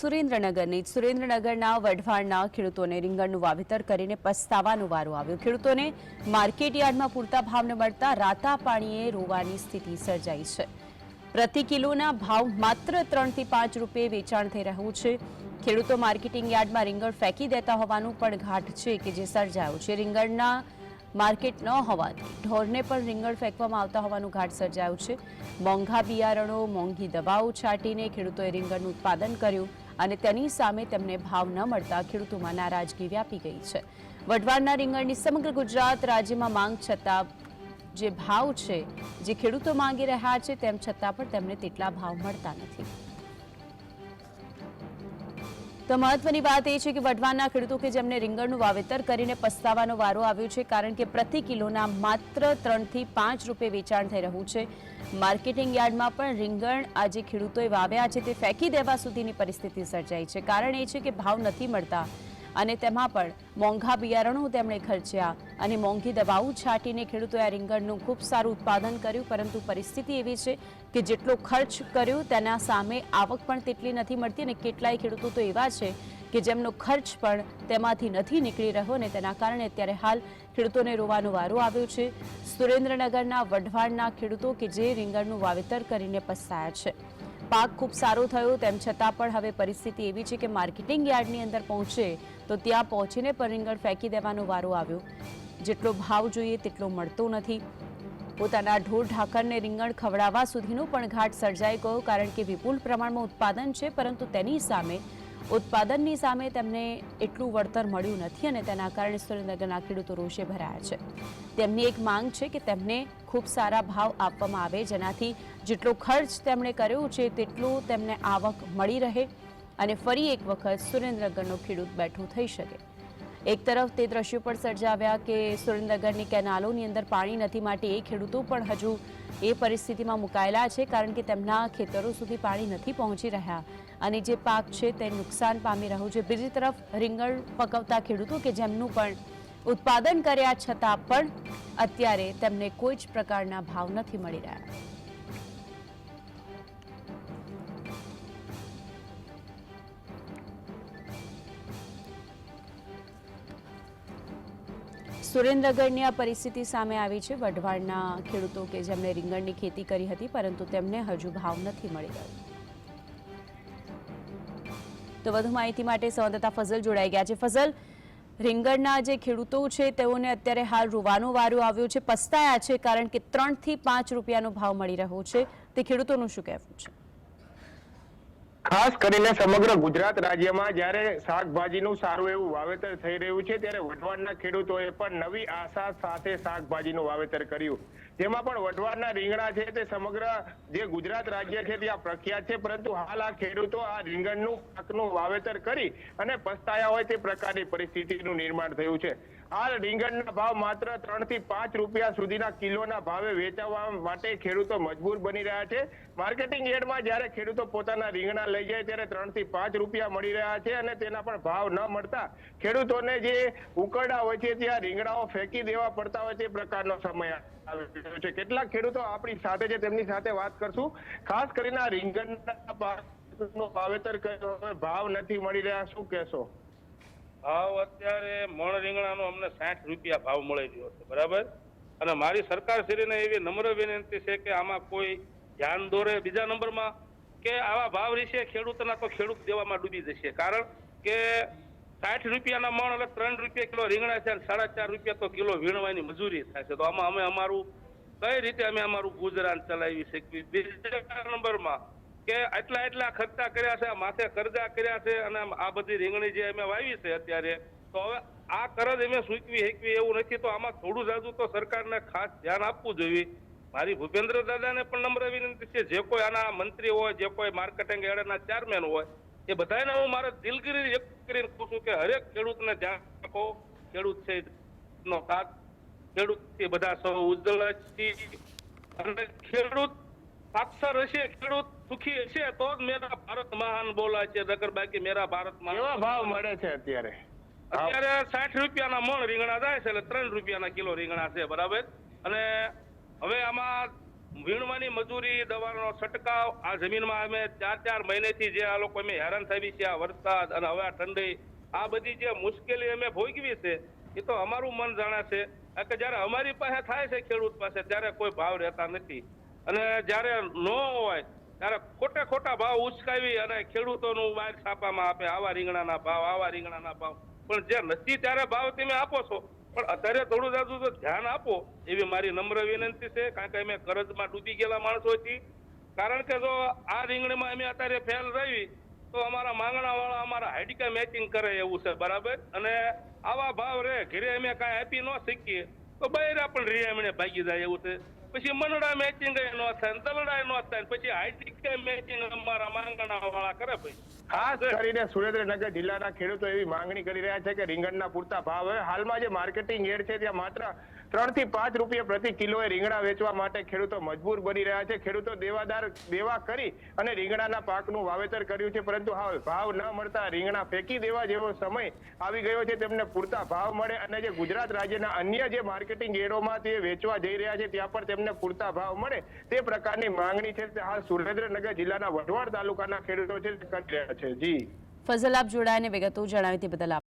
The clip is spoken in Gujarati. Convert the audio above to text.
સુરેન્દ્રનગરની, સુરેન્દ્રનગરના વઢવાણના ખેડૂતોને રીંગણનું વાવેતર કરીને પસ્તાવાનો વારો આવ્યો. ખેડૂતોને માર્કેટ યાર્ડમાં પૂરતા ભાવ ન મળતા રાતા પાણીએ રોવાની સ્થિતિ સર્જાઈ છે. પ્રતિ કિલોના ભાવ માત્ર ત્રણથી પાંચ રૂપિયે વેચાણ થઈ રહ્યું છે. ખેડૂતો માર્કેટિંગ યાર્ડમાં રીંગણ ફેંકી દેતા હોવાનું પણ ઘાટ છે કે જે સર્જાયું છે. રીંગણના માર્કેટ ન હોવાથી ઢોરને પણ રીંગણ ફેંકવામાં આવતા હોવાનું ઘાટ સર્જાયું છે. મોંઘા બિયારણો, મોંઘી દવાઓ છાંટીને ખેડૂતોએ રીંગણનું ઉત્પાદન કર્યું. અને તેની સામે તેમને ભાવ ન મળતા ખેડૂતોમાં નારાજગી વ્યાપી ગઈ છે. વઢવાણના રીંગણની સમગ્ર ગુજરાત રાજ્યમાં માંગ છતાં જે ભાવ છે, જે ખેડૂતો માંગી રહ્યા છે, તેમ છતાં પણ તેમને તેટલા ભાવ મળતા નથી. તો મહત્વની વાત એ છે કે વઢવાના ખેડૂતો કે જેમને રીંગણનું વાવેતર કરીને પસ્તાવાનો વારો આવ્યો છે, કારણ કે પ્રતિ કિલોના માત્ર ત્રણથી પાંચ રૂપિયે વેચાણ થઈ રહ્યું છે. માર્કેટિંગ યાર્ડમાં પણ રીંગણ આજે ખેડૂતોએ વાવ્યા છે, તે ફેંકી દેવા સુધીની પરિસ્થિતિ સર્જાઈ છે. કારણ એ છે કે ભાવ નથી મળતા. અને તેમાં પણ મોંઘા બિયારણો તેમણે ખર્ચ્યા અને મોંઘી દવાઓ છાંટીને ખેડૂતોએ આ રીંગણનું ખૂબ સારું ઉત્પાદન કર્યું, પરંતુ પરિસ્થિતિ એવી છે કે જેટલો ખર્ચ કર્યો તેના સામે આવક પણ તેટલી નથી મળતી અને કેટલાય ખેડૂતો તો એવા છે કે જેમનો ખર્ચ પણ તેમાંથી નથી નીકળી રહ્યો અને તેના કારણે અત્યારે હાલ ખેડૂતોને રોવાનો વારો આવ્યો છે. સુરેન્દ્રનગરના વઢવાણના ખેડૂતો કે જે રીંગણનું વાવેતર કરીને પસ્તાયા છે. પાક ખૂબ સારો થયો, તેમ છતાં પણ હવે પરિસ્થિતિ એવી છે કે માર્કેટિંગ યાર્ડની અંદર પહોંચે તો ત્યાં પહોંચીને પણ રીંગણ ફેંકી દેવાનો વારો આવ્યો. જેટલો ભાવ જોઈએ તેટલો મળતો નથી. પોતાના ઢોર ઢાકરને રીંગણ ખવડાવવા સુધીનો પણ ઘાટ સર્જાઈ ગયો, કારણ કે વિપુલ પ્રમાણમાં ઉત્પાદન છે, પરંતુ તેની સામે ઉત્પાદનની સામે તેમને એટલું વળતર મળ્યું નથી અને તેના કારણે સુરેન્દ્રનગરના ખેડૂતો રોષે ભરાયા છે. તેમની એક માંગ છે કે તેમને ખૂબ સારા ભાવ આપવામાં આવે, જેનાથી જેટલો ખર્ચ તેમણે કર્યો છે તેટલું તેમને આવક મળી રહે અને ફરી એક વખત સુરેન્દ્રનગરનો ખેડૂત બેઠો થઈ શકે. એક તરફ તે દ્રશ્યો પણ સર્જાવ્યા કે સુરેન્દ્રનગરની કેનાલોની અંદર પાણી નથી માટે એ ખેડૂતો પણ હજુ એ પરિસ્થિતિમાં મુકાયેલા છે કારણ કે તેમના ખેતરો સુધી પાણી નથી પહોંચી રહ્યા. અને જે પાક છે તે નુકસાન પામી રહ્યું છે. બીજી તરફ રીંગણ પકવતા ખેડૂતો કે જેમનું પણ ઉત્પાદન કર્યા છતાં પણ અત્યારે તેમને કોઈ જ પ્રકારના ભાવ નથી મળી રહ્યા. સુરેન્દ્રનગરની આ પરિસ્થિતિ સામે આવી છે. વઢવાડના ખેડૂતો કે જેમણે રીંગણની ખેતી કરી હતી, પરંતુ તેમને હજુ ભાવ નથી મળી રહ્યો. તો વધુ માહિતી માટે સંવાદદાતા ફઝલ જોડાઈ ગયા છે. ફઝલ, રીંગણના જે ખેડૂતો છે, તેઓને અત્યારે હાલ રોવાનો વારો આવ્યો છે, પસ્તાયા છે, કારણ કે ત્રણથી પાંચ રૂપિયાનો ભાવ મળી રહ્યો છે. તે ખેડૂતોનું શું કહેવું છે? ખાસ કરીને સમગ્ર ગુજરાત રાજ્યમાં જ્યારે શાકભાજીનું સારું એવું વાવેતર થઈ રહ્યું છે, ત્યારે વઢવાડના ખેડૂતોએ પણ નવી આશા સાથે શાકભાજીનું વાવેતર કર્યું. જેમાં પણ વઢવાડના રીંગણા છે તે સમગ્ર જે ગુજરાત રાજ્ય છે ત્યાં પ્રખ્યાત છે, પરંતુ હાલ આ ખેડૂતો આ રીંગણનું પાકનું વાવેતર કરી અને પસ્તાયા હોય તે પ્રકારની પરિસ્થિતિનું નિર્માણ થયું છે. હાલ રીંગણના ભાવ માત્ર ત્રણથી પાંચ રૂપિયા સુધીના કિલોના ભાવે વેચાવવા માટે ખેડૂતો મજબૂર બની રહ્યા છે. માર્કેટિંગ યાર્ડમાં જ્યારે ખેડૂતો પોતાના રીંગણા લઈ જાય ત્યારે ત્રણથી પાંચ રૂપિયા મળી રહ્યા છે અને તેના પણ ભાવ ન મળતા ખેડૂતોને જે ઉકરડા હોય છે ત્યાં રીંગણાઓ ફેંકી દેવા પડતા હોય તે પ્રકારનો સમય આવી છે. કેટલાક ખેડૂતો આપણી સાથે છે, તેમની સાથે વાત કરશું. ખાસ કરીને આ રીંગણના પાકનું ભાવ નથી મળી રહ્યા, શું કહેશો? ભાવ અત્યારે મણ રીંગણાનો અમને સાઠ રૂપિયા ભાવ મળી રહ્યો છે, બરાબર? અને મારી સરકારશ્રીને એવી નમ્ર વિનંતી છે કે આમાં કોઈ ધ્યાન દોરે બીજા નંબરમાં કે આવા ભાવ વિશે ખેડૂતના તો ખેડૂત દેવામાં ડૂબી જશે. કારણ કે સાઠ રૂપિયાના મણ એટલે ત્રણ રૂપિયા કિલો રીંગણા છે અને સાડા ચાર રૂપિયા તો કિલો વીણવાની મજૂરી થાય છે. તો આમાં અમે અમારું કઈ રીતે અમે અમારું ગુજરાન ચલાવી શકીએ? બીજા નંબરમાં કે આટલા એટલા ખર્ચા કર્યા છે માથે કરજા કર્યા છે અને આ બધી રીંગણી જે અમે વાવી છે અત્યારે, તો હવે આ કરજ અમે સૂચવી શકવી એવું નથી, તો આમાં થોડું જાજુ તો સરકારને ખાસ ધ્યાન આપવું જોઈએ. મારી ભૂપેન્દ્ર દાદાને પણ નમ્ર વિનંતી છે, જે કોઈ આના મંત્રી હોય, જે કોઈ માર્કેટિંગ એડના ચેરમેન હોય, એ બધાને હું મારા દિલગીરી વ્યક્ત કરીને કહું છું કે હરેક ખેડૂતને ધ્યાન રાખો, ખેડૂત છે નો સાથ, ખેડૂત બધા સૌ ઉજ્જવળ અને ખેડૂત સાક્ષર હશે ખેડૂત સુખી હશે તો જ મેરા ભારત મહાન બોલાય છે. નગર બાકી મેરા ભારત કેવા એવા ભાવ મળે છે અત્યારે? અત્યારે સાઠ રૂપિયાના મણ રીંગણા જાય છે એટલે ત્રણ રૂપિયાના કિલો રીંગણા છે બરાબર? અને હવે આમાં વીણવાની મજૂરી દવાનો છટકાવ આ જમીનમાં અમે ચાર ચાર મહિનેથી જે આ લોકો અમે હેરાન થઈ છે આ વરસાદ અને હવે આ ઠંડી આ બધી જે મુશ્કેલી અમે ભોગવી છે એ તો અમારું મન જાણે છે. કે જ્યારે અમારી પાસે થાય છે ખેડૂત પાસે ત્યારે કોઈ ભાવ રહેતા નથી. અને જ્યારે ન હોય, ત્યારે ખોટે ખોટા ભાવ ઉચકાવી અને ખેડૂતોનું બહાર છાપામાં આપે, આવા રીંગણાના ભાવ, આવા રીંગણાના ભાવ. પણ જે નથી, ત્યારે ભાવ તમે આપો છો. પણ અત્યારે થોડું જાજુ તો ધ્યાન આપો. એવી મારી નમ્ર વિનંતી છે, કારણ કે અમે કરજમાં ડૂબી ગયેલા માણસો છીએ કારણ કે જો આ રીંગણીમાં અમે અત્યારે ફેલ રહી, તો અમારા માંગણા વાળા અમારા હાઇડિકા મેચિંગ કરે એવું છે, બરાબર? અને આવા ભાવ રે, ઘરે અમે કાંઈ આપી ન શકીએ, તો બૈરા પણ રે એમણે ભાગી જાય એવું છે. પછી મનડા મેચિંગ નો થાય તલડા નો થાય પછી હાઇડિકા મેચિંગ અમારા માંગણા વાળા કરે ભાઈ. ખાસ કરીને સુરેન્દ્રનગર જિલ્લાના ખેડૂતો એવી માંગણી કરી રહ્યા છે કે રીંગણના પૂરતા ભાવ હવે હાલમાં જે માર્કેટિંગ એડ છે ત્યાં માત્ર ત્રણથી પાંચ રૂપિયા પ્રતિ કિલોએ રીંગણા વેચવા માટે ખેડૂતો મજબૂર બની રહ્યા છે. ખેડૂતો દેવાદાર દેવા કરી અને રીંગણાના પાકનું વાવેતર કર્યું છે. પરંતુ હવે ભાવ ન મળતા રીંગણા ફેંકી દેવા જેવો સમય આવી ગયો છે. તેમને પૂરતા ભાવ મળે અને જે ગુજરાત રાજ્યના અન્ય જે માર્કેટિંગ એડોમાં તે વેચવા જઈ રહ્યા છે, ત્યાં પણ તેમને પૂરતા ભાવ મળે તે પ્રકારની માંગણી છે. હાલ સુરેન્દ્રનગર જિલ્લાના વઢવાડ તાલુકાના ખેડૂતો છે કરી રહ્યા છે. જી. ફઝલ આપ જોડાઈને વિગતો જણાવી તે બદલ